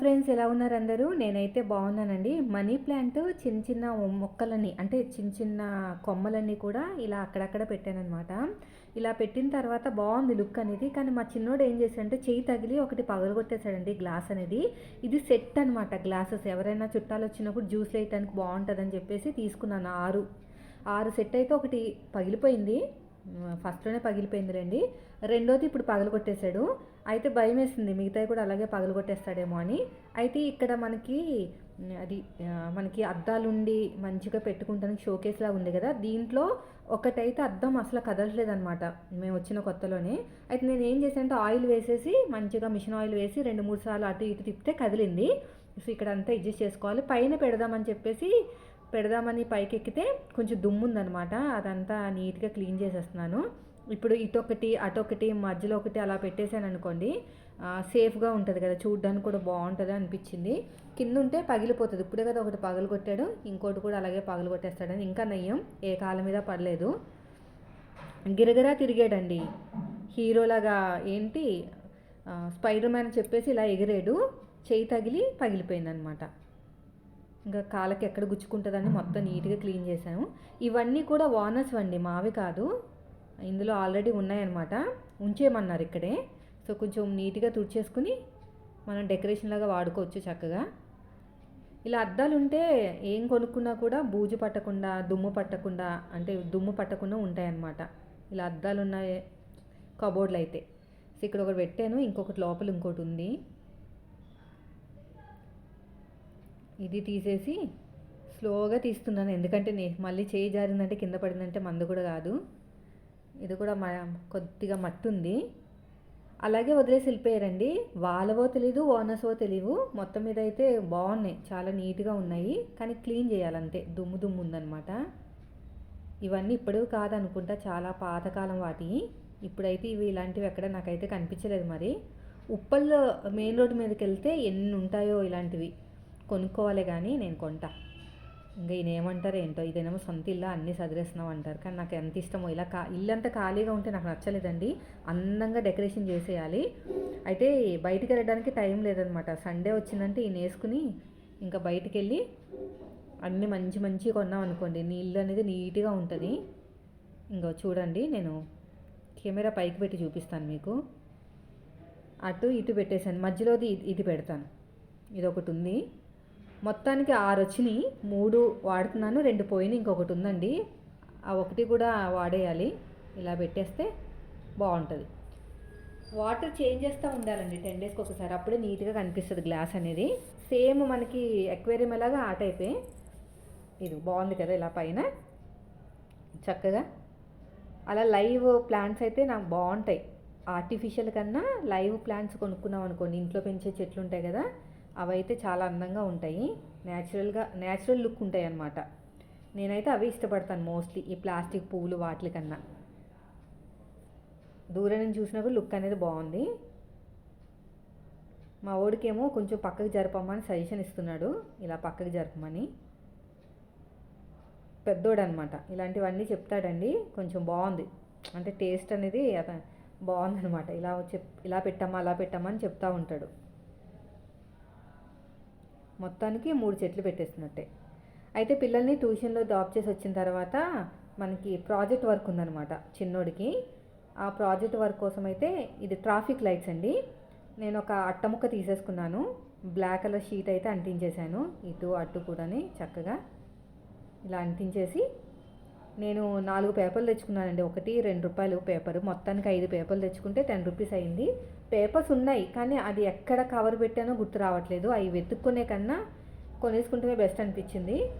Friends ఎలా ఉన్నారు అందరూ? నేనైతే బాగున్నానండి. మనీ ప్లాంట్ చిన్న చిన్న మొక్కలని అంటే చిన్న చిన్న కొమ్మలన్నీ కూడా ఇలా అక్కడక్కడ పెట్టానమాట ఇలా పెట్టిన తర్వాత బాగుంది లుక్ అనేది. కానీ మా చిన్నోడు ఏం చేశాడంటే చేయి తగిలి ఒకటి పగలగొట్టేశాడండి గ్లాస్ అనేది. ఇది సెట్ అనమాట గ్లాసెస్. ఎవరైనా చుట్టాలు వచ్చినప్పుడు జ్యూస్ వేయటానికి బాగుంటుందని చెప్పేసి తీసుకున్నాను ఆరు. ఆరు సెట్ అయితే ఒకటి పగిలిపోయింది. ఫస్ట్లోనే పగిలిపోయిందిలేండి. రెండోది ఇప్పుడు పగలగొట్టేశాడు. అయితే భయం వేసింది మిగతావి కూడా అలాగే పగలగొట్టేస్తాడేమో అని. అయితే ఇక్కడ మనకి అది మనకి అద్దాలుండి మంచిగా పెట్టుకుంటానికి షోకేస్ లాగా ఉంది కదా. దీంట్లో ఒకటైతే అద్దం అసలు కదలట్లేదనమాట మేము వచ్చిన కొత్తలోనే. అయితే నేను ఏం చేశానంటే ఆయిల్ వేసేసి మంచిగా మిషన్ ఆయిల్ వేసి రెండు మూడు సార్లు అటు ఇటు తిప్పితే కదిలింది. సో ఇక్కడ అంతా అడ్జస్ట్ చేసుకోవాలి. పైన పెడదామని చెప్పేసి పెడదామని పైకి ఎక్కితే కొంచెం దుమ్ము ఉందనమాట అదంతా నీట్గా క్లీన్ చేసేస్తున్నాను. ఇప్పుడు ఇటొకటి అటొకటి మధ్యలో ఒకటి అలా పెట్టేశాను అనుకోండి సేఫ్గా ఉంటుంది కదా చూడడానికి కూడా బాగుంటుంది అనిపించింది. కింద ఉంటే పగిలిపోతుంది. ఇప్పుడే కదా ఒకటి పగలు కొట్టాడు ఇంకోటి కూడా అలాగే పగలు కొట్టేస్తాడని ఇంకా నయ్యం ఏ కాలం మీద పడలేదు. గిరగిరా తిరిగాడండి. హీరోలాగా ఏంటి స్పైడర్ మ్యాన్ చెప్పేసి ఇలా ఎగిరాడు చేయి తగిలి పగిలిపోయిందనమాట. ఇంకా కాళ్ళకి ఎక్కడ గుచ్చుకుంటుందని మొత్తం నీట్గా క్లీన్ చేశాను. ఇవన్నీ కూడా వానర్స్ అండి మావి కాదు. ఇందులో ఆల్రెడీ ఉన్నాయన్నమాట. ఉంచేయమన్నారు ఇక్కడే. సో కొంచెం నీట్గా తుడిచేసుకుని మనం డెకరేషన్ లాగా వాడుకోవచ్చు చక్కగా. ఇలా అద్దాలు ఉంటే ఏం కొనుక్కున్నా కూడా బూజు పట్టకుండా దుమ్ము పట్టకుండా అంటే దుమ్ము పట్టకుండా ఉంటాయన్నమాట. ఇలా అద్దాలు ఉన్నాయి కబోర్డ్లు అయితే సో ఇక్కడ ఒకటి పెట్టాను ఇంకొకటి లోపల ఇంకోటి ఉంది. ఇది తీసేసి స్లోగా తీస్తున్నాను. ఎందుకంటే మళ్ళీ చేయి జారిందంటే కింద పడిందంటే మందు కూడా కాదు. ఇది కూడా మ కొద్దిగా మట్టి ఉంది అలాగే వదిలేసి వెళ్ళిపోయారండి. వాళ్ళవో తెలీదు ఓనర్స్వో తెలియవు మొత్తం మీద అయితే బాగున్నాయి. చాలా నీట్గా ఉన్నాయి. కానీ క్లీన్ చేయాలంతే. దుమ్ము దుమ్ము ఉందన్నమాట. ఇవన్నీ ఇప్పుడు కాదనుకుంటా. చాలా పాతకాలం వాటి ఇప్పుడైతే ఇవి ఇలాంటివి ఎక్కడ నాకైతే కనిపించలేదు మరి. ఉప్పల్లో మెయిన్ రోడ్డు మీదకి వెళ్తే ఎన్ని ఉంటాయో ఇలాంటివి. కొనుక్కోవాలి కానీ నేను కొంటా. ఇంకా ఈయన ఏమంటారు ఏంటో ఇదేనేమో సొంత ఇల్లు అన్నీ సదిరేస్తున్నావు అంటారు. కానీ నాకు ఎంత ఇష్టమో ఇలా కా ఇల్లు అంతా ఖాళీగా ఉంటే నాకు నచ్చలేదండి. అందంగా డెకరేషన్ చేసేయాలి. అయితే బయటికి వెళ్ళడానికి టైం లేదనమాట. సండే వచ్చిందంటే ఈయన వేసుకుని ఇంకా బయటికి వెళ్ళి అన్నీ మంచి మంచి కొన్నాం అనుకోండి. నీ ఇల్లు అనేది నీట్గా ఉంటుంది. ఇంకో చూడండి నేను కెమెరా పైకి పెట్టి చూపిస్తాను మీకు. అటు ఇటు పెట్టేశాను. మధ్యలోది ఇది- ఇది పెడతాను. ఇది ఒకటి ఉంది. మొత్తానికి ఆరు వచ్చినాయి మూడు వాడుతున్నాను రెండు పోయిన ఇంకొకటి ఉందండి. ఆ ఒకటి కూడా వాడేయాలి. ఇలా పెట్టేస్తే బాగుంటుంది. వాటర్ చేంజ్ చేస్తూ ఉండాలండి టెన్ డేస్కి ఒకసారి. అప్పుడే నీట్గా కనిపిస్తుంది గ్లాస్ అనేది. సేమ్ మనకి ఎక్వేరియం ఎలాగా ఆ టైపే ఇది బాగుంది కదా ఇలా పైన. చక్కగా. అలా లైవ్ ప్లాంట్స్ అయితే నాకు బాగుంటాయి. ఆర్టిఫిషియల్ కన్నా లైవ్ ప్లాంట్స్ కొనుక్కున్నాం అనుకోండి ఇంట్లో పెంచే చెట్లు ఉంటాయి కదా అవైతే చాలా అందంగా ఉంటాయి. న్యాచురల్గా న్యాచురల్ లుక్ ఉంటాయి అన్నమాట. నేనైతే అవి ఇష్టపడతాను మోస్ట్లీ ఈ ప్లాస్టిక్ పువ్వులు వాటి కన్నా. దూరం నుంచి చూసినప్పుడు లుక్ అనేది బాగుంది. మా ఓడికేమో కొంచెం పక్కకి జరపమని సజెషన్ ఇస్తున్నాడు. ఇలా పక్కకి జరపమని. పెద్దోడనమాట ఇలాంటివన్నీ చెప్తాడండి. కొంచెం బాగుంది. అంటే టేస్ట్ అనేది అత- బాగుందనమాట ఇలా చెప్ ఇలా పెట్టమ్మా అలా పెట్టమ్మా అని చెప్తా ఉంటాడు. మొత్తానికి మూడు చెట్లు పెట్టేస్తున్నట్టే. అయితే పిల్లల్ని ట్యూషన్లో డ్రాప్ చేసి వచ్చిన తర్వాత మనకి ప్రాజెక్ట్ వర్క్ ఉందన్నమాట చిన్నోడికి. ఆ ప్రాజెక్ట్ వర్క్ కోసం అయితే ఇది ట్రాఫిక్ లైట్స్ అండి. నేను ఒక అట్టముక్క తీసేసుకున్నాను. బ్లాక్ కలర్ షీట్ అయితే అంటించేశాను. ఇటు అటు కూడాని చక్కగా ఇలా అంటించేసి నేను నాలుగు పేపర్లు తెచ్చుకున్నానండి. ఒకటి రెండు రూపాయలు పేపర్. మొత్తానికి ఐదు పేపర్లు తెచ్చుకుంటే టెన్ రూపీస్ అయింది. పేపర్స్ ఉన్నాయి కానీ అది ఎక్కడ కవర్ పెట్టానో గుర్తు రావట్లేదు. అవి వెతుక్కునే కన్నా కొనేసుకుంటే బెస్ట్ అనిపించింది.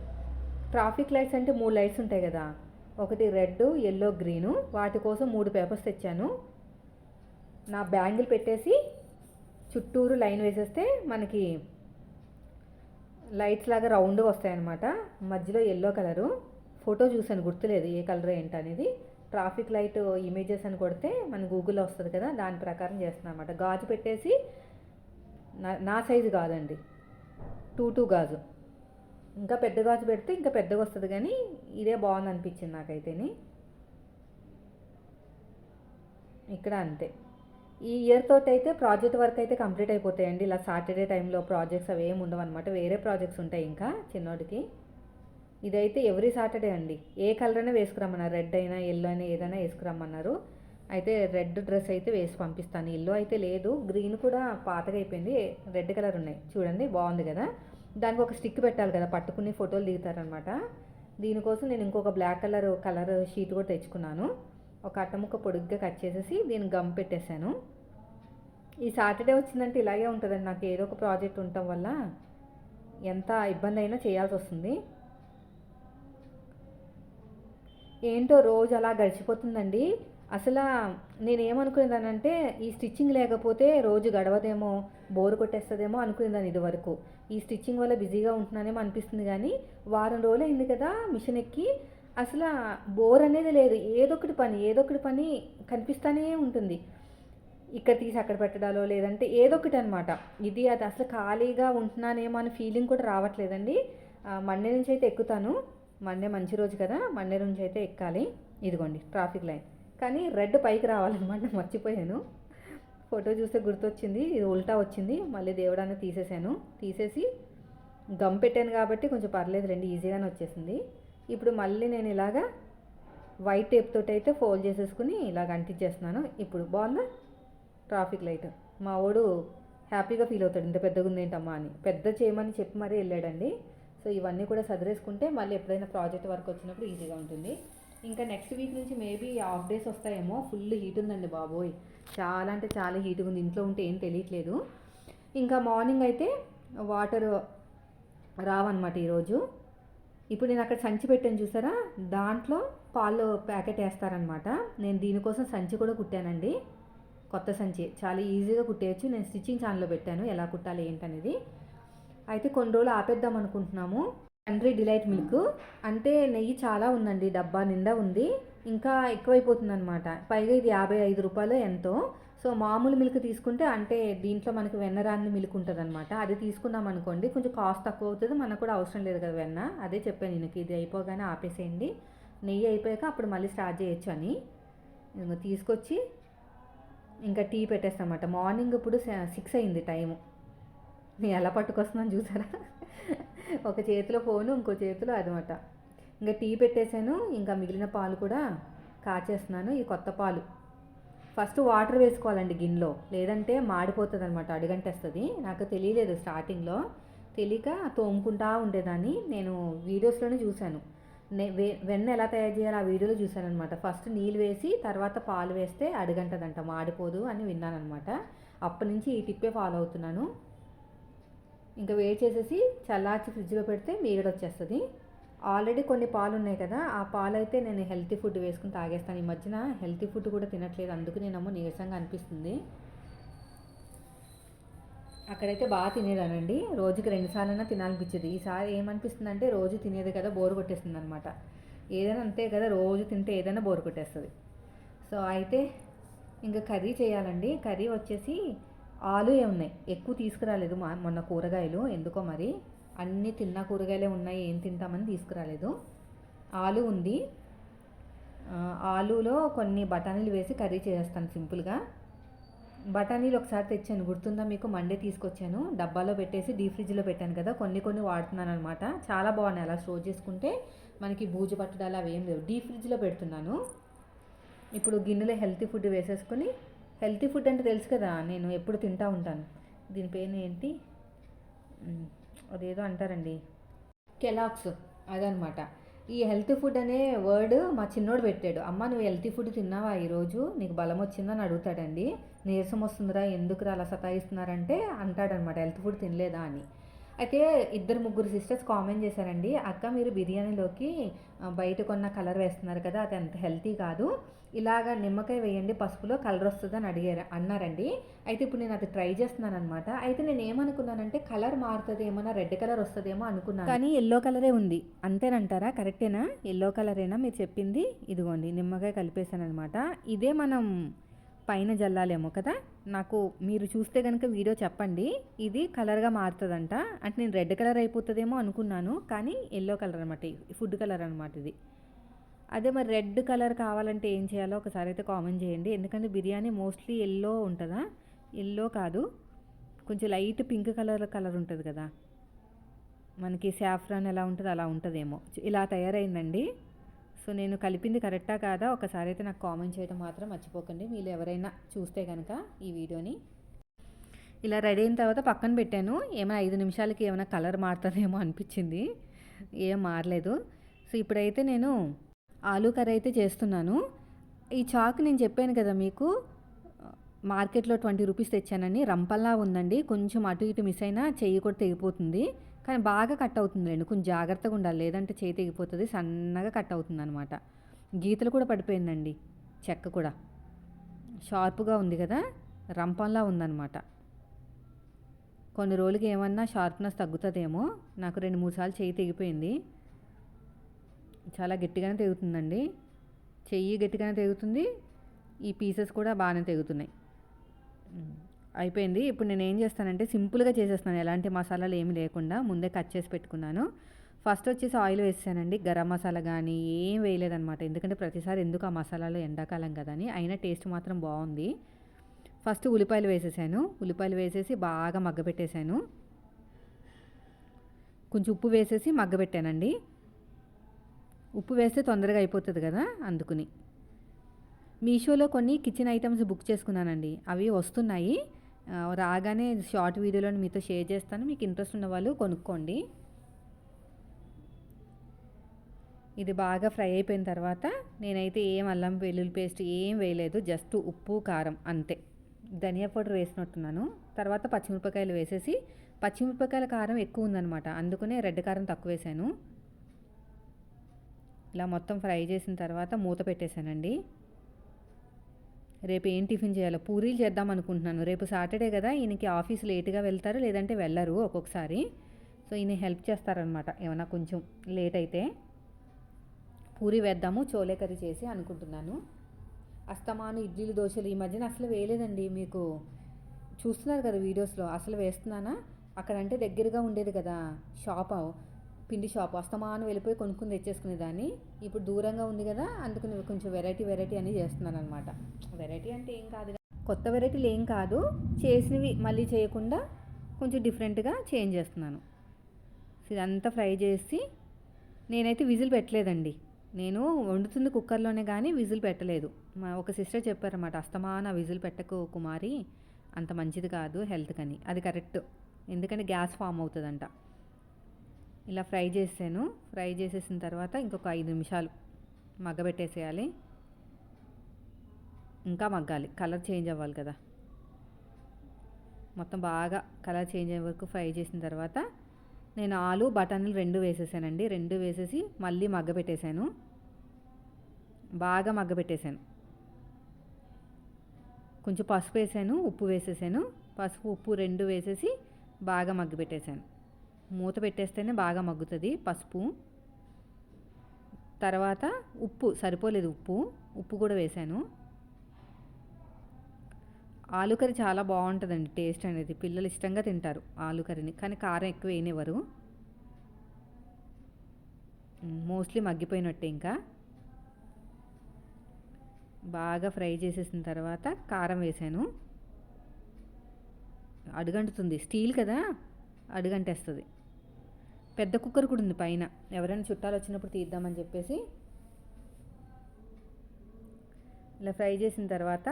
ట్రాఫిక్ లైట్స్ అంటే మూడు లైట్స్ ఉంటాయి కదా. ఒకటి రెడ్ ఎల్లో గ్రీను. వాటి కోసం మూడు పేపర్స్ తెచ్చాను. నా బ్యాంగిల్ పెట్టేసి చుట్టూరు లైన్ వేసేస్తే మనకి లైట్స్ లాగా రౌండ్గా వస్తాయన్నమాట. మధ్యలో ఎల్లో కలరు. ఫోటో చూసాను గుర్తులేదు ఏ కలర్ ఏంటనేది. ట్రాఫిక్ లైట్ ఇమేజెస్ అని కొడితే మన గూగుల్లో వస్తుంది కదా దాని ప్రకారం చేస్తున్నాను అనమాట గాజు పెట్టేసి నా నా సైజు కాదండి. టూ టూ గాజు. ఇంకా పెద్ద గాజు పెడితే ఇంకా పెద్దగా వస్తుంది కానీ ఇదే బాగుంది అనిపించింది నాకైతేని. ఇక్కడ అంతే. ఈ ఇయర్ తోటి అయితే ప్రాజెక్ట్ వర్క్ అయితే కంప్లీట్ అయిపోతాయండి. ఇలా సాటర్డే టైంలో ప్రాజెక్ట్స్ అవి ఏమి ఉండవు అనమాట వేరే ప్రాజెక్ట్స్ ఉంటాయి ఇంకా చిన్నోడికి. ఇదైతే ఎవ్రీ సాటర్డే అండి. ఏ కలర్ అయినా వేసుకురమ్మన్నారు. రెడ్ అయినా ఎల్లో అయినా ఏదైనా వేసుకురమ్మన్నారు. అయితే రెడ్ డ్రెస్ అయితే వేసి పంపిస్తాను. ఎల్లో అయితే లేదు. గ్రీన్ కూడా పాతగా అయిపోయింది. రెడ్ కలర్ ఉన్నాయి. చూడండి బాగుంది కదా. దానికి ఒక స్టిక్ పెట్టాలి కదా. పట్టుకుని ఫోటోలు దిగుతారనమాట దీనికోసం నేను ఇంకొక బ్లాక్ కలర్ కలర్ షీట్ కూడా తెచ్చుకున్నాను. ఒక అట్టముక్క పొడుగ్గా కట్ చేసేసి దీన్ని గమ్ పెట్టేశాను. ఈ సాటర్డే వచ్చిందంటే ఇలాగే ఉంటుందండి. నాకు ఏదో ఒక ప్రాజెక్ట్ ఉండటం వల్ల ఎంత ఇబ్బంది అయినా చేయాల్సి వస్తుంది. ఏంటో రోజు అలా గడిచిపోతుందండి. అసలు నేనేమనుకునేదానంటే ఈ స్టిచ్చింగ్ లేకపోతే రోజు గడవదేమో బోరు కొట్టేస్తుందేమో అనుకునేదాన్ని ఇదివరకు. ఈ స్టిచ్చింగ్ వల్ల బిజీగా ఉంటున్నానేమో అనిపిస్తుంది కానీ వారం రోజులు అయింది కదా మిషన్ ఎక్కి అసలు బోర్ అనేది లేదు. ఏదొకటి పని ఏదొకటి పని కనిపిస్తూనే ఉంటుంది. ఇక్కడ తీసి అక్కడ పెట్టడాలో లేదంటే ఏదొకటి అనమాట ఇది అది అసలు ఖాళీగా ఉంటున్నానేమో అని ఫీలింగ్ కూడా రావట్లేదండి. మండే నుంచి అయితే ఎక్కుతాను. మండే మంచి రోజు కదా మండే నుంచి అయితే ఎక్కాలి. ఇదిగోండి ట్రాఫిక్ లైన్ కానీ రెడ్ పైకి రావాలన్నమాట మర్చిపోయాను. ఫోటో చూస్తే గుర్తొచ్చింది ఇది ఉల్టా వచ్చింది మళ్ళీ దేవుడాన్ని తీసేసాను. తీసేసి గమ్ పెట్టాను కాబట్టి కొంచెం పర్లేదు రండి ఈజీగానే వచ్చేసింది. ఇప్పుడు మళ్ళీ నేను ఇలాగా వైట్ టేప్ తోటి అయితే ఫోల్డ్ చేసేసుకుని ఇలాగ అంటించేస్తున్నాను. ఇప్పుడు బాగుందా? ట్రాఫిక్ లైట్ మా వాడు హ్యాపీగా ఫీల్ అవుతాడు ఇంత పెద్దగా ఉంది ఏంటమ్మా అని. పెద్ద చేయమని చెప్పి మరీ వెళ్ళాడండి. సో ఇవన్నీ కూడా సదిరేసుకుంటే మళ్ళీ ఎప్పుడైనా ప్రాజెక్ట్ వర్క్ వచ్చినప్పుడు ఈజీగా ఉంటుంది. ఇంకా నెక్స్ట్ వీక్ నుంచి మేబీ హాఫ్ డేస్ వస్తాయేమో ఫుల్ హీట్ ఉందండి బాబోయ్. చాలా అంటే చాలా హీట్గా ఉంది. ఇంట్లో ఉంటే ఏం తెలియట్లేదు. ఇంకా మార్నింగ్ అయితే వాటర్ రావన్నమాట ఈరోజు. ఇప్పుడు నేను అక్కడ సంచి పెట్టాను చూసారా? దాంట్లో పాలు ప్యాకెట్ వేస్తారనమాట నేను దీనికోసం సంచి కూడా కుట్టానండి. కొత్త సంచి. చాలా ఈజీగా కుట్టేయచ్చు. నేను స్టిచ్చింగ్ ఛానల్లో పెట్టాను. ఎలా కుట్టాలి ఏంటనేది. అయితే కొన్ని రోజులు ఆపేద్దాం అనుకుంటున్నాము. తండ్రి డిలైట్ మిల్క్. అంటే నెయ్యి చాలా ఉందండి డబ్బా నిండా ఉంది. ఇంకా ఎక్కువైపోతుంది అనమాట పైగా ఇది యాభై ఐదు రూపాయలు ఎంతో. సో మామూలు మిల్క్ తీసుకుంటే అంటే దీంట్లో మనకి వెన్నరాన్ని మిల్క్ ఉంటుంది అనమాట అది తీసుకున్నాం అనుకోండి కొంచెం కాస్ట్ తక్కువ అవుతుంది మనకు కూడా అవసరం లేదు కదా వెన్న. అదే చెప్పాను నేను ఇది అయిపోగానే ఆపేసేయండి. నెయ్యి అయిపోయాక అప్పుడు మళ్ళీ స్టార్ట్ చేయొచ్చు అని. తీసుకొచ్చి ఇంకా టీ పెట్టేస్తామన్నమాట మార్నింగ్ ఇప్పుడు సిక్స్ అయింది టైము. నేను ఎలా పట్టుకొస్తున్నాను చూసారా? ఒక చేతిలో ఫోను ఇంకో చేతిలో అదనమాట. ఇంకా టీ పెట్టేశాను ఇంకా మిగిలిన పాలు కూడా కాచేస్తున్నాను ఈ కొత్త పాలు. ఫస్ట్ వాటర్ వేసుకోవాలండి గిన్నెలో. లేదంటే మాడిపోతుంది అనమాట అడుగంటేస్తుంది. నాకు తెలియలేదు స్టార్టింగ్లో. తెలియక తోముకుంటా ఉండేదాన్ని. నేను వీడియోస్లోనే చూశాను. వెన్న ఎలా తయారు చేయాలో ఆ వీడియోలో చూశాను అనమాట ఫస్ట్ నీళ్ళు వేసి తర్వాత పాలు వేస్తే అడుగంటదంట మాడిపోదు అని విన్నాను అనమాట అప్పటి నుంచి ఈ టిప్పే ఫాలో అవుతున్నాను. ఇంకా వేడి చేసేసి చల్లార్చి ఫ్రిడ్జ్లో పెడితే మీగడ వచ్చేస్తుంది. ఆల్రెడీ కొన్ని పాలు ఉన్నాయి కదా ఆ పాలు అయితే నేను హెల్తీ ఫుడ్ వేసుకుని తాగేస్తాను. ఈ మధ్యన హెల్తీ ఫుడ్ కూడా తినట్లేదు అందుకు నేనేమో నీరసంగా అనిపిస్తుంది. అక్కడైతే బాగా తినేదానండి. రోజుకి రెండుసార్లైనా తినాలనిపించేది. ఈసారి ఏమనిపిస్తుంది అంటే రోజు తినేది కదా బోరు కొట్టేస్తుంది అనమాట ఏదైనా అంతే కదా రోజు తింటే ఏదైనా బోరు కొట్టేస్తుంది. సో అయితే ఇంకా కర్రీ చేయాలండి. కర్రీ వచ్చేసి ఆలు ఉన్నాయి? ఎక్కువ తీసుకురాలేదు మా మొన్న కూరగాయలు. ఎందుకో మరి? అన్నీ తిన్న కూరగాయలే ఉన్నాయి. ఏం తింటామని తీసుకురాలేదు. ఆలు ఉంది. ఆలులో కొన్ని బఠానీలు వేసి కర్రీ చేస్తాను సింపుల్గా. బఠానీలు ఒకసారి తెచ్చాను. గుర్తుందా మీకు? మండే తీసుకొచ్చాను. డబ్బాలో పెట్టేసి డీ ఫ్రిడ్జ్లో పెట్టాను కదా. కొన్ని కొన్ని వాడుతున్నాను అనమాట చాలా బాగున్నాయి. అలా స్టోర్ చేసుకుంటే మనకి బూజు పట్టడాలు అవి ఏం లేవు. డీ ఫ్రిడ్జ్లో పెడుతున్నాను. ఇప్పుడు గిన్నెలో హెల్తీ ఫుడ్ వేసేసుకొని హెల్తీ ఫుడ్ అంటే తెలుసు కదా నేను ఎప్పుడు తింటూ ఉంటాను. దీని పేరు ఏంటి? అదేదో అంటారండి. కెలాక్స్ అదనమాట. ఈ హెల్తీ ఫుడ్ అనే వర్డ్ మా చిన్నోడు పెట్టాడు. అమ్మ నువ్వు హెల్తీ ఫుడ్ తిన్నావా ఈరోజు? నీకు బలం వచ్చిందని అడుగుతాడండి. నీరసం వస్తుందిరా ఎందుకురా అలా సతాయిస్తున్నారంటే అంటాడనమాట. హెల్తీ ఫుడ్ తినలేదా? అని. అయితే ఇద్దరు ముగ్గురు సిస్టర్స్ కామెంట్ చేశారండి. అక్క మీరు బిర్యానీలోకి బయట కొన్న కలర్ వేస్తున్నారు కదా అది అంత హెల్తీ కాదు. ఇలాగ నిమ్మకాయ వేయండి పసుపులో కలర్ వస్తుందని అడిగారు అన్నారండి. అయితే ఇప్పుడు నేను అది ట్రై చేస్తున్నాను అనమాట అయితే నేను ఏమనుకున్నానంటే కలర్ మారుతుంది ఏమన్నా రెడ్ కలర్ వస్తుందేమో అనుకున్నాను. కానీ ఎల్లో కలరే ఉంది. అంతేనంటారా? కరెక్టేనా? ఎల్లో కలరేనా? మీరు చెప్పింది ఇదిగోండి నిమ్మకాయ కలిపేశాను అనమాట ఇదే మనం పైన జల్లాలేమో కదా? నాకు మీరు చూస్తే కనుక వీడియో చెప్పండి. ఇది కలర్గా మారుతుందంట. అంటే నేను రెడ్ కలర్ అయిపోతుందేమో అనుకున్నాను. కానీ ఎల్లో కలర్ అనమాట ఫుడ్ కలర్ అనమాట ఇది. అదే మరి రెడ్ కలర్ కావాలంటే ఏం చేయాలో ఒకసారి అయితే కామెంట్ చేయండి. ఎందుకంటే బిర్యానీ మోస్ట్లీ ఎల్లో ఉంటుందా? ఎల్లో కాదు. కొంచెం లైట్ పింక్ కలర్ కలర్ ఉంటుంది కదా. మనకి సాఫ్రాన్ ఎలా ఉంటుందో అలా ఉంటుందేమో. ఇలా తయారైందండి. సో నేను కలిపింది కరెక్టా కాదా? ఒకసారి అయితే నాకు కామెంట్ చేయడం మాత్రం మర్చిపోకండి. మీరు ఎవరైనా చూస్తే కనుక ఈ వీడియోని. ఇలా రెడీ అయిన తర్వాత పక్కన పెట్టాను. ఏమైనా ఐదు నిమిషాలకి ఏమైనా కలర్ మారుతుందేమో అనిపించింది. ఏం మారలేదు. సో ఇప్పుడైతే నేను ఆలూ కర్రీ అయితే చేస్తున్నాను. ఈ చాక్ నేను చెప్పాను కదా మీకు మార్కెట్లో ట్వంటీ రూపీస్ తెచ్చానని రంపల్లా ఉందండి. కొంచెం అటు ఇటు మిస్ అయినా చెయ్యి కూడా తెగిపోతుంది. కానీ బాగా కట్ అవుతుంది లేండి కొంచెం జాగ్రత్తగా ఉండాలి. లేదంటే చేయి తెగిపోతుంది. సన్నగా కట్ అవుతుంది అనమాట గీతలు కూడా పడిపోయిందండి. చెక్క కూడా. షార్ప్గా ఉంది కదా రంపంలా ఉందన్నమాట. కొన్ని రోజులకి ఏమన్నా షార్ప్నెస్ తగ్గుతుందేమో. నాకు రెండు మూడు సార్లు చెయ్యి తెగిపోయింది. చాలా గట్టిగానే తెగుతుందండి. చెయ్యి గట్టిగానే తెగుతుంది. ఈ పీసెస్ కూడా బాగానే తెగుతున్నాయి. అయిపోయింది. ఇప్పుడు నేను ఏం చేస్తానంటే సింపుల్గా చేసేస్తున్నాను. ఎలాంటి మసాలాలు ఏమి లేకుండా ముందే కట్ చేసి పెట్టుకున్నాను. ఫస్ట్ వచ్చేసి ఆయిల్ వేసానండి గరం మసాలా కానీ ఏం వేయలేదనమాట ఎందుకంటే ప్రతిసారి ఎందుకు ఆ మసాలాలు ఎండాకాలం కదా అని. అయినా టేస్ట్ మాత్రం బాగుంది. ఫస్ట్ ఉల్లిపాయలు వేసేసాను. ఉల్లిపాయలు వేసేసి బాగా మగ్గబెట్టేశాను కొంచెం ఉప్పు వేసేసి మగ్గబెట్టానండి. ఉప్పు వేస్తే తొందరగా అయిపోతుంది కదా అందుకుని. మీషోలో కొన్ని కిచెన్ ఐటమ్స్ బుక్ చేసుకున్నానండి. అవి వస్తున్నాయి. రాగానే షార్ట్ వీడియోలో మీతో షేర్ చేస్తాను. మీకు ఇంట్రెస్ట్ ఉన్న వాళ్ళు కొనుక్కోండి. ఇది బాగా ఫ్రై అయిపోయిన తర్వాత నేనైతే ఏం అల్లం వెల్లుల్లి పేస్ట్ ఏం వేయలేదు. జస్ట్ ఉప్పు కారం అంతే. ధనియా పౌడర్ వేసినట్టున్నాను. తర్వాత పచ్చిమిరపకాయలు వేసేసి పచ్చిమిరపకాయల కారం ఎక్కువ ఉందనమాట అందుకనే రెడ్ కారం తక్కువ వేసాను. ఇలా మొత్తం ఫ్రై చేసిన తర్వాత మూత పెట్టేశానండి. రేపు ఏం టిఫిన్ చేయాలో పూరీలు చేద్దాం అనుకుంటున్నాను. రేపు సాటర్డే కదా ఈయనకి ఆఫీస్ లేట్గా వెళ్తారు లేదంటే వెళ్ళరు ఒక్కొక్కసారి. సో ఈయన హెల్ప్ చేస్తారనమాట ఏమైనా కొంచెం లేట్ అయితే. పూరి వేద్దాము చోలే కర్రీ చేసి అనుకుంటున్నాను. అస్తమాను ఇడ్లీలు దోశలు ఈ మధ్యన అసలు వేయలేదండి మీకు. చూస్తున్నారు కదా వీడియోస్లో అసలు వేస్తున్నానా? అక్కడంటే దగ్గరగా ఉండేది కదా షాప్? పిండి షాప్ అస్తమానం వెళ్ళిపోయి కొనుక్కుని తెచ్చేసుకునేదాన్ని. ఇప్పుడు దూరంగా ఉంది కదా అందుకని కొంచెం వెరైటీ వెరైటీ అని చేస్తున్నాను అనమాట వెరైటీ అంటే ఏం కాదు కొత్త వెరైటీలు ఏం కాదు చేసినవి మళ్ళీ చేయకుండా కొంచెం డిఫరెంట్గా చేంజ్ చేస్తున్నాను. ఇదంతా ఫ్రై చేసి నేనైతే విజిల్ పెట్టలేదండి. నేను వండుతుంది కుక్కర్లోనే కానీ విజిల్ పెట్టలేదు. మా ఒక సిస్టర్ చెప్పారన్నమాట అస్తమాన విజిల్ పెట్టకు కుమారి అంత మంచిది కాదు హెల్త్ కని అది కరెక్ట్. ఎందుకంటే గ్యాస్ ఫామ్ అవుతుందంట. ఇలా ఫ్రై చేసాను. ఫ్రై చేసేసిన తర్వాత ఇంకొక ఐదు నిమిషాలు మగ్గబెట్టేసేయాలి. ఇంకా మగ్గాలి. కలర్ చేంజ్ అవ్వాలి కదా. మొత్తం బాగా కలర్ చేంజ్ అయ్యే వరకు ఫ్రై చేసిన తర్వాత నేను ఆలు బఠానీలు రెండు వేసేసానండి. రెండు వేసేసి మళ్ళీ మగ్గబెట్టేశాను బాగా మగ్గబెట్టేశాను కొంచెం పసుపు వేసాను ఉప్పు వేసేసాను. పసుపు ఉప్పు రెండు వేసేసి బాగా మగ్గబెట్టేశాను మూత పెట్టేస్తేనే బాగా మగ్గుతుంది పసుపు. తర్వాత ఉప్పు సరిపోలేదు ఉప్పు. ఉప్పు కూడా వేసాను. ఆలు కర్రీ చాలా బాగుంటుందండి టేస్ట్ అనేది. పిల్లలు ఇష్టంగా తింటారు ఆలు కర్రీని కానీ కారం ఎక్కువ వేయనివ్వరు. మోస్ట్లీ మగ్గిపోయినట్టే ఇంకా. బాగా ఫ్రై చేసేసిన తర్వాత కారం వేసాను. అడుగంటుతుంది స్టీల్ కదా అడుగంటేస్తుంది. పెద్ద కుక్కర్ కూడా ఉంది పైన. ఎవరైనా చుట్టాలు వచ్చినప్పుడు తీద్దామని చెప్పేసి. ఇలా ఫ్రై చేసిన తర్వాత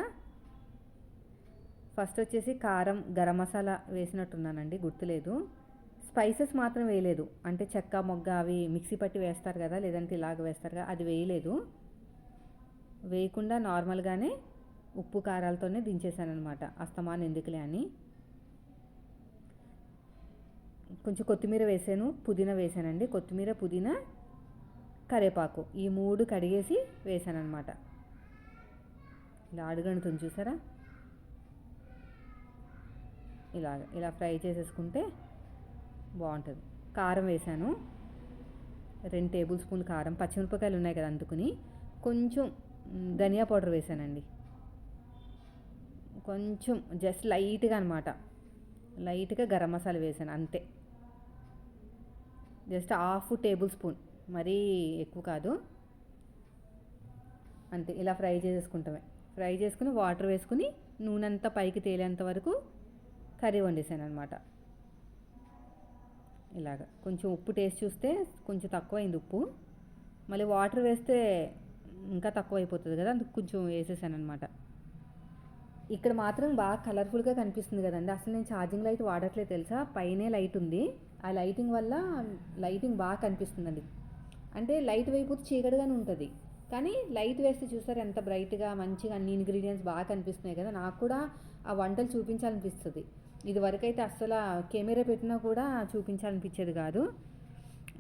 ఫస్ట్ వచ్చేసి కారం గరం మసాలా వేసినట్టున్నానండి గుర్తులేదు. స్పైసెస్ మాత్రం వేయలేదు. అంటే చెక్క మొగ్గ అవి మిక్సీ పట్టి వేస్తారు కదా లేదంటే ఇలాగ వేస్తారు కదా అది వేయలేదు. వేయకుండా నార్మల్గానే ఉప్పు కారాలతోనే దించేసాను అనమాట అస్తమాన్ ఎందుకులే అని. కొంచెం కొత్తిమీర వేసాను పుదీనా వేసానండి. కొత్తిమీర పుదీనా కరేపాకు ఈ మూడు కడిగేసి వేసాను అనమాట ఇలా అడుగంటుంది చూసారా? ఇలా ఇలా ఫ్రై చేసేసుకుంటే బాగుంటుంది. కారం వేసాను. రెండు టేబుల్ స్పూన్ కారం. పచ్చిమిరపకాయలు ఉన్నాయి కదా అందుకుని కొంచెం ధనియా పౌడర్ వేసానండి. కొంచెం జస్ట్ లైట్గా అనమాట లైట్గా గరం మసాలా వేసాను అంతే. జస్ట్ హాఫ్ టేబుల్ స్పూన్ మరీ ఎక్కువ కాదు. అంతే ఇలా ఫ్రై చేసేసుకుంటామే. ఫ్రై చేసుకుని వాటర్ వేసుకుని నూనె అంతా పైకి తేలేంత వరకు కర్రీ వండేసాను అనమాట ఇలాగ. కొంచెం ఉప్పు టేస్ట్ చూస్తే కొంచెం తక్కువైంది ఉప్పు. మళ్ళీ వాటర్ వేస్తే ఇంకా తక్కువ అయిపోతుంది కదా అందుకు కొంచెం వేసేసాను అనమాట ఇక్కడ మాత్రం బాగా కలర్ఫుల్గా కనిపిస్తుంది కదండి. అసలు నేను ఛార్జింగ్ లైట్ వాడట్లేదు తెలుసా? పైనే లైట్ ఉంది. ఆ లైటింగ్ వల్ల లైటింగ్ బాగా కనిపిస్తుందండి. అంటే లైట్ వైపు చీకటిగానే ఉంటుంది. కానీ లైట్ వేస్తే చూస్తారు ఎంత బ్రైట్గా మంచిగా అన్ని ఇంగ్రీడియంట్స్ బాగా కనిపిస్తున్నాయి కదా. నాకు కూడా ఆ వంటలు చూపించాలనిపిస్తుంది. ఇది వరకైతే అస్సలు కెమెరా పెట్టినా కూడా చూపించాలనిపించేది కాదు.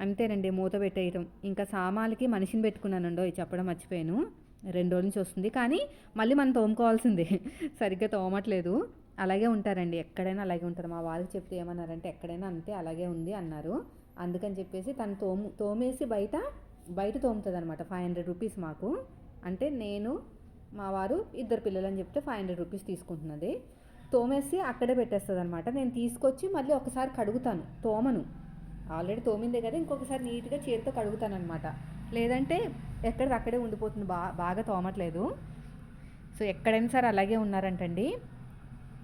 అంతేనండి మూత పెట్టేయటం. ఇంకా సామాన్లకి మనిషిని పెట్టుకున్నానండో చెప్పడం మర్చిపోయాను. రెండు రోజుల నుంచి వస్తుంది. కానీ మళ్ళీ మనం తోముకోవాల్సిందే. సరిగ్గా తోమట్లేదు. అలాగే ఉంటారండి. ఎక్కడైనా అలాగే ఉంటారు. మా వాళ్ళకి చెప్తే ఏమన్నారంటే ఎక్కడైనా అంతే అలాగే ఉంది అన్నారు. అందుకని చెప్పేసి తను తోము తోమేసి బయట బయట తోముతుంది అనమాట ఫైవ్ హండ్రెడ్ రూపీస్ మాకు. అంటే నేను మా వారు ఇద్దరు పిల్లలు అని చెప్తే ఫైవ్ హండ్రెడ్ రూపీస్ తీసుకుంటున్నది. తోమేసి అక్కడే పెట్టేస్తుంది అనమాట నేను తీసుకొచ్చి మళ్ళీ ఒకసారి కడుగుతాను. తోమను. ఆల్రెడీ తోమిందే కదా ఇంకొకసారి నీట్గా చేతితో కడుగుతాను అనమాట లేదంటే ఎక్కడిది అక్కడే ఉండిపోతుంది. బా బాగా తోమట్లేదు. సో ఎక్కడైనా సరే అలాగే ఉన్నారంటండి.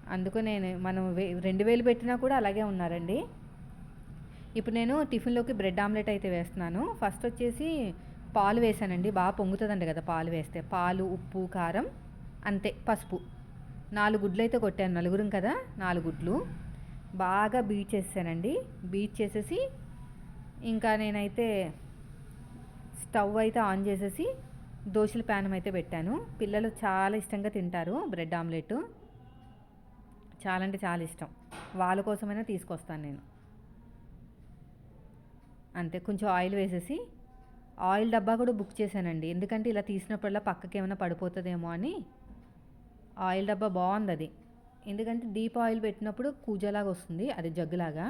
అందుకు నేను మనం వే రెండు వేలు పెట్టినా కూడా అలాగే ఉన్నారండి. ఇప్పుడు నేను టిఫిన్లోకి బ్రెడ్ ఆమ్లెట్ అయితే వేస్తున్నాను. ఫస్ట్ వచ్చేసి పాలు వేసానండి. బాగా పొంగుతుందండి కదా పాలు వేస్తే. పాలు ఉప్పు కారం అంతే పసుపు. నాలుగు గుడ్లు అయితే కొట్టాను. నలుగురం కదా? నాలుగు గుడ్లు. బాగా బీట్ చేసానండి బీట్ చేసేసి ఇంకా నేనైతే స్టవ్ అయితే ఆన్ చేసేసి దోశల ప్యానం అయితే పెట్టాను. పిల్లలు చాలా ఇష్టంగా తింటారు బ్రెడ్ ఆమ్లెట్. చాలా అంటే చాలా ఇష్టం. వాళ్ళ కోసమైనా తీసుకొస్తాను నేను. అంతే కొంచెం ఆయిల్ వేసేసి ఆయిల్ డబ్బా కూడా బుక్ చేశానండి. ఎందుకంటే ఇలా తీసినప్పుడల్లా పక్కకి ఏమైనా పడిపోతుందేమో అని. ఆయిల్ డబ్బా బాగుంది అది. ఎందుకంటే డీప్ ఆయిల్ పెట్టినప్పుడు కూజలాగా వస్తుంది అది జగ్గులాగా.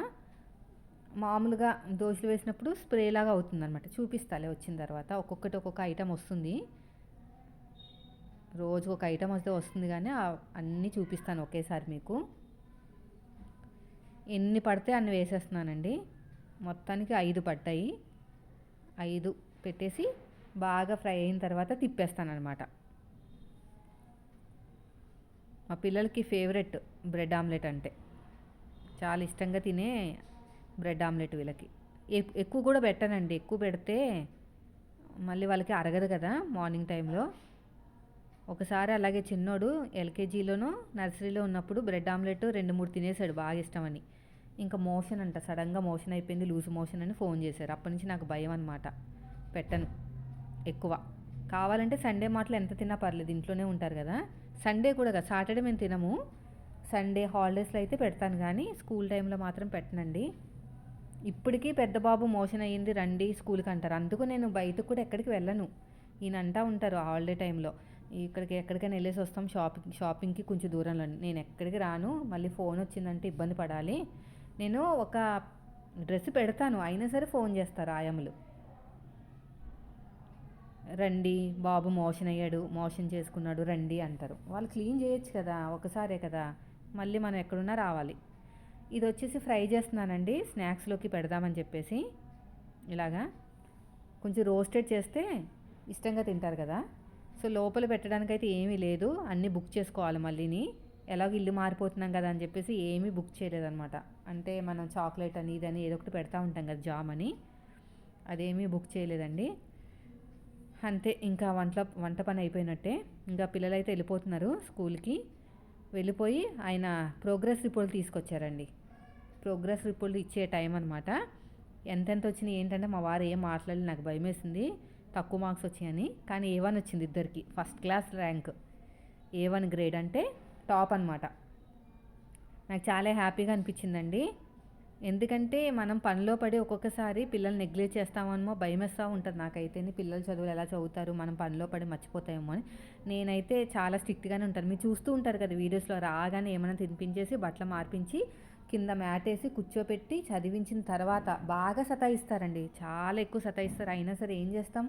మామూలుగా దోశలు వేసినప్పుడు స్ప్రే లాగా అవుతుంది అనమాట చూపిస్తాలే వచ్చిన తర్వాత. ఒక్కొక్కటి ఒక్కొక్క ఐటెం వస్తుంది. రోజు ఒక ఐటెం వస్తే వస్తుంది కానీ అన్నీ చూపిస్తాను ఒకేసారి మీకు. ఎన్ని పడితే అన్ని వేసేస్తున్నానండి. మొత్తానికి ఐదు పడ్డాయి. ఐదు పెట్టేసి బాగా ఫ్రై అయిన తర్వాత తిప్పేస్తానమాట మా పిల్లలకి ఫేవరెట్ బ్రెడ్ ఆమ్లెట్ అంటే. చాలా ఇష్టంగా తినే బ్రెడ్ ఆమ్లెట్ వీళ్ళకి. ఎక్కువ కూడా పెట్టానండి. ఎక్కువ పెడితే మళ్ళీ వాళ్ళకి అరగదు కదా మార్నింగ్ టైంలో. ఒకసారి అలాగే చిన్నోడు ఎల్కేజీలోనూ నర్సరీలో ఉన్నప్పుడు బ్రెడ్ ఆమ్లెట్ రెండు మూడు తినేసాడు. బాగా ఇష్టమని. ఇంకా మోషన్ అంట. సడన్గా మోషన్ అయిపోయింది. లూజ్ మోషన్ అని ఫోన్ చేశారు. అప్పటి నుంచి నాకు భయం అనమాట పెట్టను. ఎక్కువ. కావాలంటే సండే మాటలు ఎంత తిన్నా పర్లేదు. ఇంట్లోనే ఉంటారు కదా. సండే కూడా కదా. సాటర్డే మేము తినము. సండే హాలిడేస్లో అయితే పెడతాను. కానీ స్కూల్ టైంలో మాత్రం పెట్టనండి. ఇప్పటికీ పెద్ద బాబు మోషన్ అయ్యింది రండి స్కూల్కి అంటారు. అందుకు నేను బయటకు కూడా ఎక్కడికి వెళ్ళను. ఈయన అంటా ఉంటారు హాలిడే టైంలో. ఇక్కడికి ఎక్కడికైనా వెళ్ళేసి వస్తాం షాపింగ్ షాపింగ్కి కొంచెం దూరంలో నేను ఎక్కడికి రాను మళ్ళీ ఫోన్ వచ్చిందంటే ఇబ్బంది పడాలి. నేను ఒక డ్రెస్ పెడతాను అయినా సరే ఫోన్ చేస్తారు ఆయమ్మలు రండి బాబు మోషన్ అయ్యాడు మోషన్ చేసుకున్నాడు రండి అంటారు. వాళ్ళు క్లీన్ చేయొచ్చు కదా ఒకసారే కదా. మళ్ళీ మనం ఎక్కడున్నా రావాలి. ఇది వచ్చేసి ఫ్రై చేస్తున్నానండి. స్నాక్స్లోకి పెడదామని చెప్పేసి. ఇలాగా. కొంచెం రోస్టెడ్ చేస్తే ఇష్టంగా తింటారు కదా. సో లోపల పెట్టడానికి అయితే ఏమీ లేదు. అన్నీ బుక్ చేసుకోవాలి మళ్ళీని. ఎలాగో ఇల్లు మారిపోతున్నాం కదా అని చెప్పేసి ఏమీ బుక్ చేయలేదన్నమాట. అంటే మనం చాక్లెట్ అని ఇదని ఏదో ఒకటి పెడతా ఉంటాం కదా జామ్ అని. అదేమీ బుక్ చేయలేదండి. అంతే. ఇంకా వంట వంట పని అయిపోయినట్టే. ఇంకా పిల్లలైతే వెళ్ళిపోతున్నారు స్కూల్కి. వెళ్ళిపోయి ఆయన ప్రోగ్రెస్ రిపోర్ట్ తీసుకొచ్చారండి. ప్రోగ్రెస్ రిపోర్ట్ ఇచ్చే టైం అనమాట ఎంతెంత వచ్చినాయి ఏంటంటే మా వారు ఏం మాట్లాడలేదు నాకు భయం వేసింది తక్కువ మార్క్స్ వచ్చాయని. కానీ ఏ వన్ వచ్చింది ఇద్దరికి. First class rank. A one grade అంటే టాప్ అనమాట నాకు చాలా హ్యాపీగా అనిపించిందండి. ఎందుకంటే మనం పనిలో పడి ఒక్కొక్కసారి పిల్లల్ని నెగ్లెక్ట్ చేస్తామేమో భయం వేస్తూ ఉంటుంది నాకైతే పిల్లలు చదువులు ఎలా చదువుతారు మనం పనిలో పడి మర్చిపోతాయేమో అని. నేనైతే చాలా స్ట్రిక్ట్గానే ఉంటాను. మీరు చూస్తూ ఉంటారు కదా వీడియోస్లో రాగానే ఏమైనా తినిపించేసి బట్టలు మార్పించి కింద మ్యాట్ వేసి కూర్చోపెట్టి చదివించిన తర్వాత బాగా సతాయిస్తారండి. చాలా ఎక్కువ సతాయిస్తారు. అయినా సరే ఏం చేస్తాం?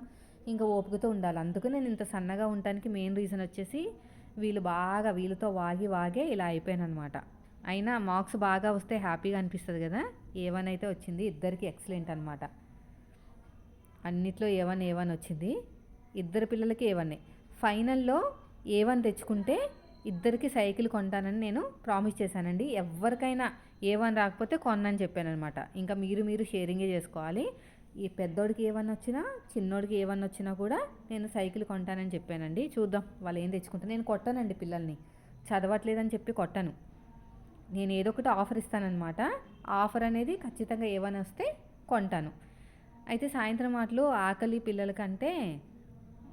ఇంకా ఓపికతో ఉండాలి. అందుకు నేను ఇంత సన్నగా ఉండటానికి మెయిన్ రీజన్ వచ్చేసి వీళ్ళు బాగా వీళ్ళతో వాగి వాగే ఇలా అయిపోయాను అనమాట అయినా మార్క్స్ బాగా వస్తే హ్యాపీగా అనిపిస్తుంది కదా? ఏ వన్ అయితే వచ్చింది. ఇద్దరికి ఎక్సలెంట్ అనమాట అన్నిట్లో ఏవన్ ఏవన్ వచ్చింది. ఇద్దరు పిల్లలకి ఏవన్నే ఫైనల్లో ఏ. వన్ తెచ్చుకుంటే ఇద్దరికి సైకిల్ కొంటానని నేను ప్రామిస్ చేశానండి. ఎవరికైనా ఏ వన్ రాకపోతే కొనని చెప్పాను అనమాట ఇంకా మీరు మీరు షేరింగే చేసుకోవాలి. ఈ పెద్దోడికి ఏమన్నా వచ్చినా చిన్నోడికి ఏమన్నా వచ్చినా కూడా నేను సైకిల్ కొంటానని చెప్పానండి. చూద్దాం వాళ్ళు ఏం తెచ్చుకుంటా నేను కొట్టానండి పిల్లల్ని. చదవట్లేదని చెప్పి కొట్టాను. నేను ఏదో ఒకటి ఆఫర్ ఇస్తానన్నమాట. ఆఫర్ అనేది ఖచ్చితంగా ఏమైనా వస్తే కొంటాను. అయితే సాయంత్రం మాటలు ఆకలి పిల్లలకంటే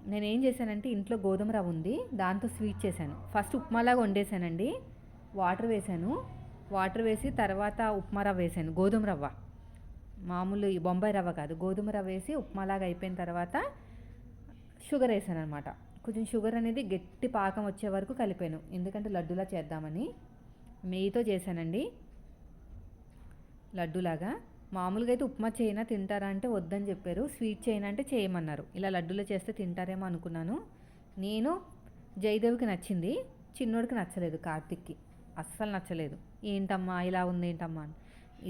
నేను ఏం చేశానంటే ఇంట్లో గోధుమ రవ్వ ఉంది దాంతో స్వీట్ చేశాను. ఫస్ట్ ఉప్మాలాగా వండేసానండి వాటర్ వేసాను వాటర్ వేసి తర్వాత ఉప్మా రవ్వ వేసాను గోధుమ రవ్వ. మామూలు ఈ బొంబాయి రవ్వ కాదు గోధుమ రవ్వ వేసి ఉప్మాలాగా అయిపోయిన తర్వాత షుగర్ వేసాను అనమాట కొంచెం షుగర్ అనేది గట్టి పాకం వచ్చే వరకు కలిపాను. ఎందుకంటే లడ్డూలా చేద్దామని. నెయ్యితో చేశానండి. లడ్డూలాగా. మామూలుగా అయితే ఉప్మా చేయనా తింటారా అంటే వద్దని చెప్పారు. స్వీట్ చేయనా అంటే చేయమన్నారు. ఇలా లడ్డూలు చేస్తే తింటారేమో అనుకున్నాను. నేను జయదేవికి నచ్చింది. చిన్నోడికి నచ్చలేదు కార్తిక్కి. అస్సలు నచ్చలేదు. ఏంటమ్మా ఇలా ఉంది ఏంటమ్మా అని.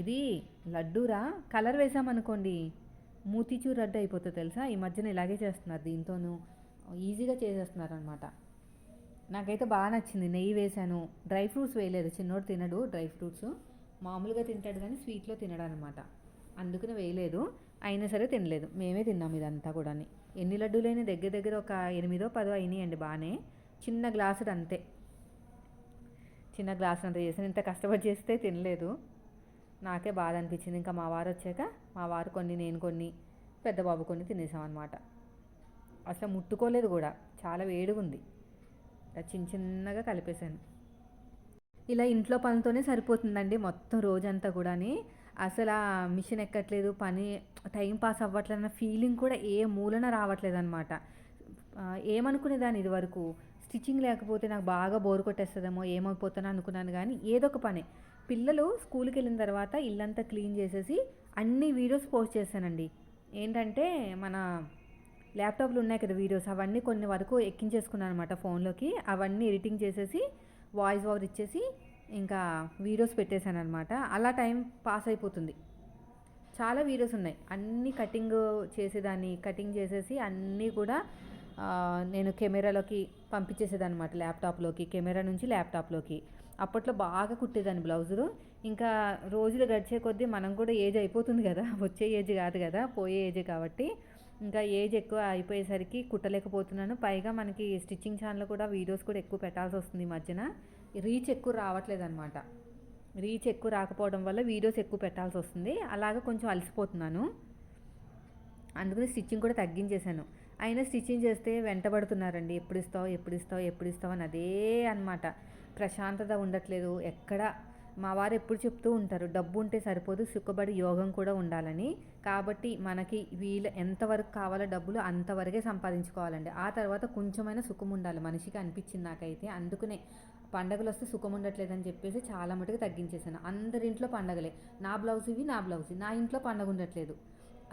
ఇది లడ్డూరా? కలర్ వేసామనుకోండి మూతిచూర్ లడ్డు అయిపోతుంది తెలుసా? ఈ మధ్యన ఇలాగే చేస్తున్నారు దీంతోనూ. ఈజీగా చేసేస్తున్నారు అనమాట నాకైతే బాగా నచ్చింది. నెయ్యి వేశాను డ్రై ఫ్రూట్స్ వేయలేదు. చిన్నోడు తినడు డ్రై ఫ్రూట్స్. మామూలుగా తింటాడు కానీ స్వీట్లో తినడు అనమాట అందుకని వేయలేదు. అయినా సరే తినలేదు. మేమే తిన్నాం ఇదంతా కూడా ఎన్ని లడ్డూలైనా దగ్గర దగ్గర ఒక ఎనిమిదో పదో అయినాయండి బాగానే చిన్న గ్లాసుడు అంతే. చిన్న గ్లాసు అంత చేసాను ఇంత కష్టపడి చేస్తే తినలేదు. నాకే బాధ అనిపించింది. ఇంకా మా వారు వచ్చాక మా వారు కొన్ని నేను కొన్ని పెద్ద బాబు కొన్ని తినేసాం అనమాట అసలు ముట్టుకోలేదు కూడా. చాలా వేడిగా ఉంది చిన్న చిన్నగా కలిపేశాను. ఇలా ఇంట్లో పనితోనే సరిపోతుందండి మొత్తం రోజంతా కూడాని. అసలు ఆ మిషన్ ఎక్కట్లేదు పని టైం పాస్ అవ్వట్లేదన్న ఫీలింగ్ కూడా ఏ మూలన రావట్లేదు అనమాట ఏమనుకునేదాన్ని ఇది వరకు స్టిచ్చింగ్ లేకపోతే నాకు బాగా బోర్ కొట్టేస్తుందేమో ఏమైపోతానో అనుకున్నాను కానీ ఏదో ఒక పని. పిల్లలు స్కూల్కి వెళ్ళిన తర్వాత ఇల్లంతా క్లీన్ చేసేసి అన్ని వీడియోస్ పోస్ట్ చేశానండి. ఏంటంటే మన ల్యాప్టాప్లు ఉన్నాయి కదా వీడియోస్ అవన్నీ కొన్ని వరకు ఎక్కించేసుకున్నాను అనమాట ఫోన్లోకి. అవన్నీ ఎడిటింగ్ చేసేసి వాయిస్ ఓవర్ ఇచ్చేసి ఇంకా వీడియోస్ పెట్టేశాను అనమాట అలా టైం పాస్ అయిపోతుంది. చాలా వీడియోస్ ఉన్నాయి. అన్నీ కటింగ్ చేసేదాన్ని కటింగ్ చేసేసి అన్నీ కూడా నేను కెమెరాలోకి పంపించేసేదన్నమాట ల్యాప్టాప్లోకి కెమెరా నుంచి ల్యాప్టాప్లోకి. అప్పట్లో బాగా కుట్టేదాన్ని బ్లౌజులు. ఇంకా రోజులు గడిచే కొద్దీ మనం కూడా ఏజ్ అయిపోతుంది కదా. వచ్చే ఏజ్ కాదు కదా. పోయే ఏజ్ కాబట్టి. ఇంకా ఏజ్ ఎక్కువ అయిపోయేసరికి కుట్టలేకపోతున్నాను. పైగా మనకి స్టిచ్చింగ్ ఛానల్ కూడా వీడియోస్ కూడా ఎక్కువ పెట్టాల్సి వస్తుంది ఈ మధ్యన. రీచ్ ఎక్కువ రావట్లేదు అనమాట రీచ్ ఎక్కువ రాకపోవడం వల్ల వీడియోస్ ఎక్కువ పెట్టాల్సి వస్తుంది. అలాగ కొంచెం అలసిపోతున్నాను. అందుకని స్టిచ్చింగ్ కూడా తగ్గించేశాను. అయినా స్టిచ్చింగ్ చేస్తే వెంటబడుతున్నారండి. ఎప్పుడు ఇస్తావు ఎప్పుడు ఇస్తావు ఎప్పుడు ఇస్తావు అని అదే అనమాట ప్రశాంతత ఉండట్లేదు. ఎక్కడ మా వారు ఎప్పుడు చెప్తూ ఉంటారు డబ్బు ఉంటే సరిపోదు సుఖపడి యోగం కూడా ఉండాలని. కాబట్టి మనకి వీళ్ళ ఎంతవరకు కావాలో డబ్బులు అంతవరకే సంపాదించుకోవాలండి. ఆ తర్వాత కొంచెమైనా సుఖం ఉండాలి మనిషికి అనిపించింది నాకైతే. అందుకనే పండగలు వస్తే సుఖం ఉండట్లేదని చెప్పేసి చాలా మటుకు తగ్గించేసాను అందరింట్లో పండగలే. నా బ్లౌజ్ ఇవి నా బ్లౌజ్ నా ఇంట్లో పండగ ఉండట్లేదు.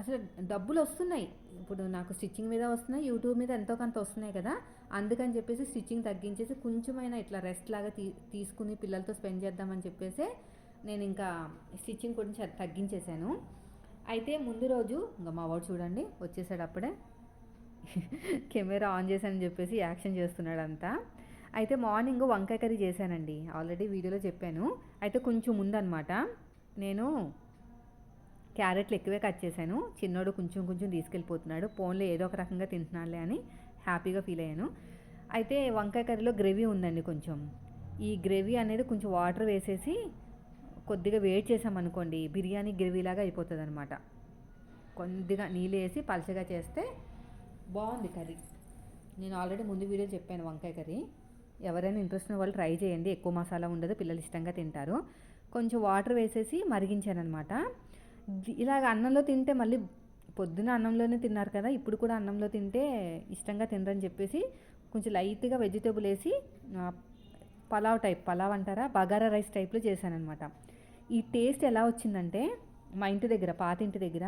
అసలు డబ్బులు వస్తున్నాయి. ఇప్పుడు నాకు స్టిచ్చింగ్ మీద వస్తున్నాయి యూట్యూబ్ మీద ఎంతో కొంత వస్తున్నాయి కదా. అందుకని చెప్పేసి స్టిచ్చింగ్ తగ్గించేసి కొంచెమైనా ఇట్లా రెస్ట్ లాగా తీ తీసుకుని పిల్లలతో స్పెండ్ చేద్దామని చెప్పేసి నేను ఇంకా స్టిచ్చింగ్ కొంచెం తగ్గించేశాను. అయితే ముందు రోజు ఇంకా మా వాడు చూడండి వచ్చేసాడు అప్పుడే. కెమెరా ఆన్ చేశానని చెప్పేసి యాక్షన్ చేస్తున్నాడు అంతా అయితే మార్నింగ్ వంకాయ కర్రీ చేశానండి. ఆల్రెడీ వీడియోలో చెప్పాను. అయితే కొంచెం ముందనమాట. నేను క్యారెట్లు ఎక్కువే కట్ చేశాను. చిన్నోడు కొంచెం కొంచెం తీసుకెళ్ళిపోతున్నాడు. ఫోన్లో ఏదో ఒక రకంగా తింటున్నాడులే అని హ్యాపీగా ఫీల్ అయ్యాను. అయితే వంకాయ కర్రీలో గ్రేవీ ఉందండి కొంచెం. ఈ గ్రేవీ అనేది కొంచెం వాటర్ వేసేసి కొద్దిగా వేడి చేసామనుకోండి బిర్యానీ గ్రేవీలాగా అయిపోతుంది అనమాట కొద్దిగా నీళ్ళు వేసి పలచగా చేస్తే బాగుంది కర్రీ. నేను ఆల్రెడీ ముందు వీడియో చెప్పాను వంకాయ కర్రీ. ఎవరైనా ఇంట్రెస్ట్ ఉన్న వాళ్ళు ట్రై చేయండి. ఎక్కువ మసాలా ఉండదు పిల్లలు ఇష్టంగా తింటారు. కొంచెం వాటర్ వేసేసి మరిగించాను అనమాట ఇలాగ అన్నంలో తింటే మళ్ళీ పొద్దున అన్నంలోనే తిన్నారు కదా ఇప్పుడు కూడా అన్నంలో తింటే ఇష్టంగా తినరని చెప్పేసి కొంచెం లైట్గా వెజిటేబుల్ వేసి పలావ్ టైప్ పలావ్ అంటారా బగారా రైస్ టైప్లో చేశానమాట ఈ టేస్ట్ ఎలా వచ్చిందంటే మా ఇంటి దగ్గర పాత ఇంటి దగ్గర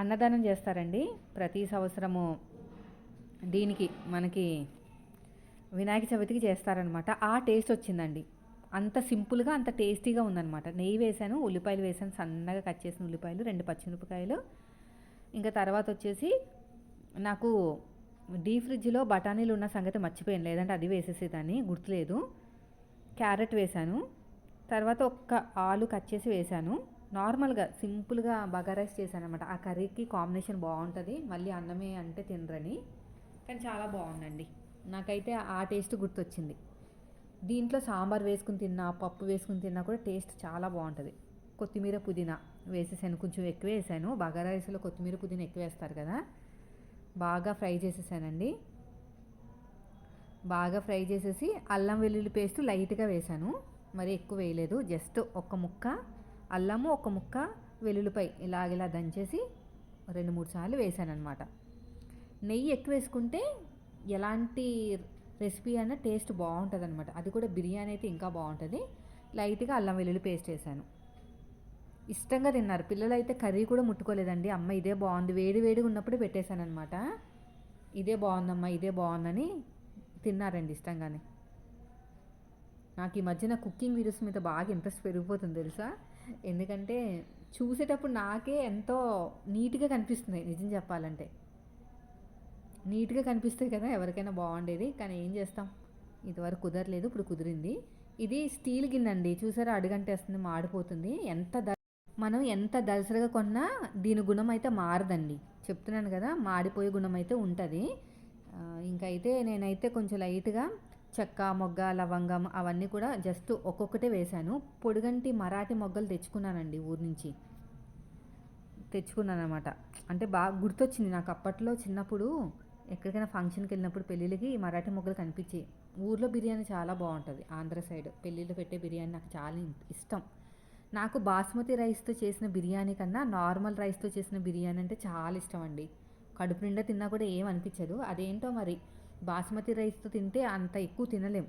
అన్నదానం చేస్తారండి. ప్రతి సంవత్సరము దీనికి మనకి వినాయక చవితికి చేస్తారనమాట ఆ టేస్ట్ వచ్చిందండి. అంత సింపుల్గా అంత టేస్టీగా ఉందన్నమాట. నెయ్యి వేసాను ఉల్లిపాయలు వేసాను సన్నగా కట్ చేసిన ఉల్లిపాయలు రెండు పచ్చిమిరపకాయలు. ఇంకా తర్వాత వచ్చేసి నాకు డీ ఫ్రిడ్జ్లో బఠానీలు ఉన్న సంగతి మర్చిపోయాను. లేదంటే అది వేసేసేదాన్ని గుర్తులేదు. క్యారెట్ వేశాను తర్వాత ఒక్క ఆలు కట్ చేసి వేశాను నార్మల్గా సింపుల్గా బగా రైస్ చేశాను అనమాట ఆ కర్రీకి కాంబినేషన్ బాగుంటుంది. మళ్ళీ అన్నమే అంటే తినరని. కానీ చాలా బాగుందండి. నాకైతే ఆ టేస్ట్ గుర్తొచ్చింది. దీంట్లో సాంబార్ వేసుకుని తిన్నా పప్పు వేసుకుని తిన్నా కూడా టేస్ట్ చాలా బాగుంటుంది. కొత్తిమీర పుదీనా వేసేసాను. కొంచెం ఎక్కువ వేసాను. బగా రైస్లో కొత్తిమీర పుదీనా ఎక్కువ వేస్తారు కదా. బాగా ఫ్రై చేసేసానండి. బాగా ఫ్రై చేసేసి అల్లం వెల్లుల్లి పేస్ట్ లైట్గా వేసాను. మరి ఎక్కువ వేయలేదు. జస్ట్ ఒక్క ముక్క అల్లము ఒక ముక్క వెల్లుల్లిపై ఇలాగిలా దంచేసి రెండు మూడు సార్లు వేసాను అనమాట నెయ్యి ఎక్కువ వేసుకుంటే ఎలాంటి రెసిపీ అన్న టేస్ట్ బాగుంటుంది అనమాట అది కూడా బిర్యానీ అయితే ఇంకా బాగుంటుంది. లైట్గా అల్లం వెల్లుల్లి పేస్ట్ వేసాను. ఇష్టంగా తిన్నారు. పిల్లలు అయితే కర్రీ కూడా ముట్టుకోలేదండి. అమ్మ ఇదే బాగుంది. వేడి వేడిగా ఉన్నప్పుడు పెట్టేశాను అనమాట ఇదే బాగుందమ్మా ఇదే బాగుందని తిన్నారండి ఇష్టంగానే. నాకు ఈ మధ్యన కుకింగ్ వీడియోస్ మీద బాగా ఇంట్రెస్ట్ పెరిగిపోతుంది తెలుసా? ఎందుకంటే చూసేటప్పుడు నాకే ఎంతో నీట్గా కనిపిస్తుంది నిజం చెప్పాలంటే. నీట్గా కనిపిస్తుంది కదా ఎవరికైనా బాగుండేది కానీ ఏం చేస్తాం? ఇదివరకు కుదరలేదు ఇప్పుడు కుదిరింది. ఇది స్టీల్ గిన్నె చూసారా అడుగంటేస్తుంది మాడిపోతుంది. ఎంత ద మనం ఎంత దలసరిగా కొన్నా దీని గుణం అయితే మారదండి. చెప్తున్నాను కదా మాడిపోయే గుణం అయితే ఉంటుంది. ఇంకైతే అయితే నేనైతే కొంచెం లైట్గా చెక్క మొగ్గ లవంగం అవన్నీ కూడా జస్ట్ ఒక్కొక్కటే వేశాను. పొడిగంటి మరాఠీ మొగ్గలు తెచ్చుకున్నానండి ఊరి నుంచి. తెచ్చుకున్నాను అనమాట అంటే బాగా గుర్తొచ్చింది నాకు అప్పట్లో చిన్నప్పుడు. ఎక్కడికైనా ఫంక్షన్కి వెళ్ళినప్పుడు పెళ్ళిళ్ళకి ఈ మరాఠీ మొగ్గలు కనిపించాయి. ఊర్లో బిర్యానీ చాలా బాగుంటుంది ఆంధ్ర సైడ్. పెళ్ళిళ్ళు పెట్టే బిర్యానీ నాకు చాలా ఇష్టం. నాకు బాస్మతి రైస్తో చేసిన బిర్యానీ కన్నా నార్మల్ రైస్తో చేసిన బిర్యానీ అంటే చాలా ఇష్టం అండి కడుపు నిండా తిన్నా కూడా ఏం అనిపించదు. అదేంటో మరి? బాస్మతి రైస్తో తింటే అంత ఎక్కువ తినలేం.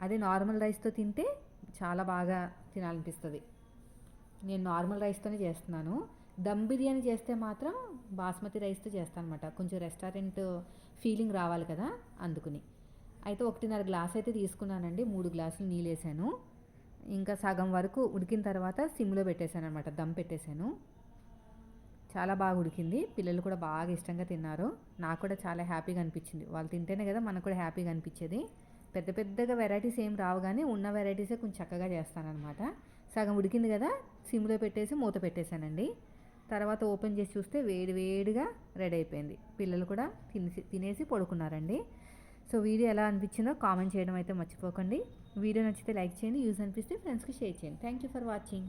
అదే నార్మల్ రైస్తో తింటే చాలా బాగా తినాలనిపిస్తుంది. నేను నార్మల్ రైస్తోనే చేస్తున్నాను. దమ్ బిర్యానీ చేస్తే మాత్రం బాస్మతి రైస్తో చేస్తాను అనమాట కొంచెం రెస్టారెంట్ ఫీలింగ్ రావాలి కదా అందుకుని. అయితే ఒకటిన్నర గ్లాస్ అయితే తీసుకున్నానండి. మూడు గ్లాసులు నీళ్ళు వేసాను. ఇంకా సగం వరకు ఉడికిన తర్వాత సిమ్లో పెట్టేశాను అనమాట దమ్ పెట్టేశాను. చాలా బాగా ఉడికింది. పిల్లలు కూడా బాగా ఇష్టంగా తిన్నారు. నాకు కూడా చాలా హ్యాపీగా అనిపించింది. వాళ్ళు తింటేనే కదా మనకు కూడా హ్యాపీగా అనిపించేది. పెద్ద పెద్దగా వెరైటీస్ ఏం రావు కానీ ఉన్న వెరైటీసే కొంచెం చక్కగా చేస్తానన్నమాట. సగం ఉడికింది కదా సిమ్లో పెట్టేసి మూత పెట్టేశానండి. తర్వాత ఓపెన్ చేసి చూస్తే వేడి వేడిగా రెడీ అయిపోయింది. పిల్లలు కూడా తినేసి తినేసి పడుకున్నారండి. సో వీడియో ఎలా అనిపించిందో కామెంట్ చేయడం అయితే మర్చిపోకండి. వీడియో నచ్చితే లైక్ చేయండి యూజ్ అనిపిస్తే ఫ్రెండ్స్కి షేర్ చేయండి. Thank you for watching